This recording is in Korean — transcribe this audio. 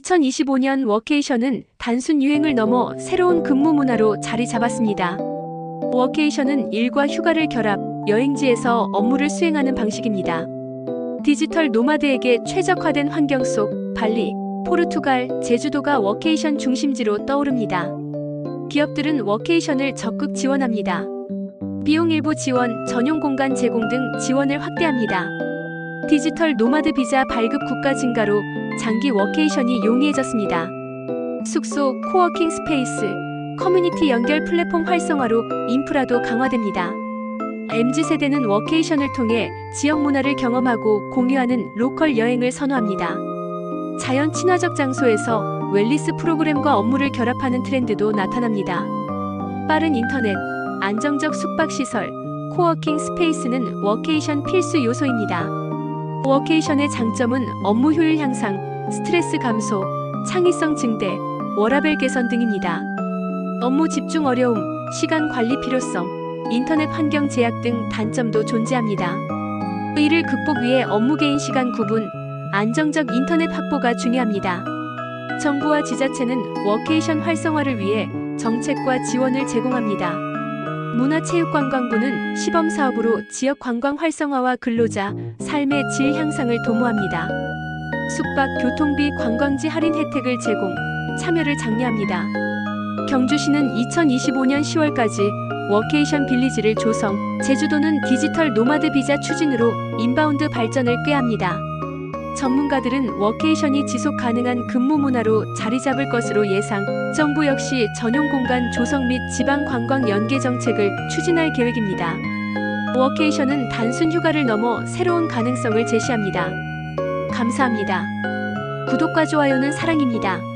2025년 워케이션은 단순 유행을 넘어 새로운 근무 문화로 자리 잡았습니다. 워케이션은 일과 휴가를 결합, 여행지에서 업무를 수행하는 방식입니다. 디지털 노마드에게 최적화된 환경 속 발리, 포르투갈, 제주도가 워케이션 중심지로 떠오릅니다. 기업들은 워케이션을 적극 지원합니다. 비용 일부 지원, 전용 공간 제공 등 지원을 확대합니다. 디지털 노마드 비자 발급 국가 증가로 장기 워케이션이 용이해졌습니다. 숙소, 코워킹 스페이스, 커뮤니티 연결 플랫폼 활성화로 인프라도 강화됩니다. MZ세대는 워케이션을 통해 지역 문화를 경험하고 공유하는 로컬 여행을 선호합니다. 자연 친화적 장소에서 웰리스 프로그램과 업무를 결합하는 트렌드도 나타납니다. 빠른 인터넷, 안정적 숙박시설, 코워킹 스페이스는 워케이션 필수 요소입니다. 워케이션의 장점은 업무 효율 향상, 스트레스 감소, 창의성 증대, 워라벨 개선 등입니다. 업무 집중 어려움, 시간 관리 필요성, 인터넷 환경 제약 등 단점도 존재합니다. 이를 극복 위해 업무 개인 시간 구분, 안정적 인터넷 확보가 중요합니다. 정부와 지자체는 워케이션 활성화를 위해 정책과 지원을 제공합니다. 문화체육관광부는 시범 사업으로 지역 관광 활성화와 근로자 삶의 질 향상을 도모합니다. 숙박, 교통비, 관광지 할인 혜택을 제공, 참여를 장려합니다. 경주시는 2025년 10월까지 워케이션 빌리지를 조성, 제주도는 디지털 노마드 비자 추진으로 인바운드 발전을 꾀합니다. 전문가들은 워케이션이 지속 가능한 근무 문화로 자리 잡을 것으로 예상, 정부 역시 전용 공간 조성 및 지방 관광 연계 정책을 추진할 계획입니다. 워케이션은 단순 휴가를 넘어 새로운 가능성을 제시합니다. 감사합니다. 구독과 좋아요는 사랑입니다.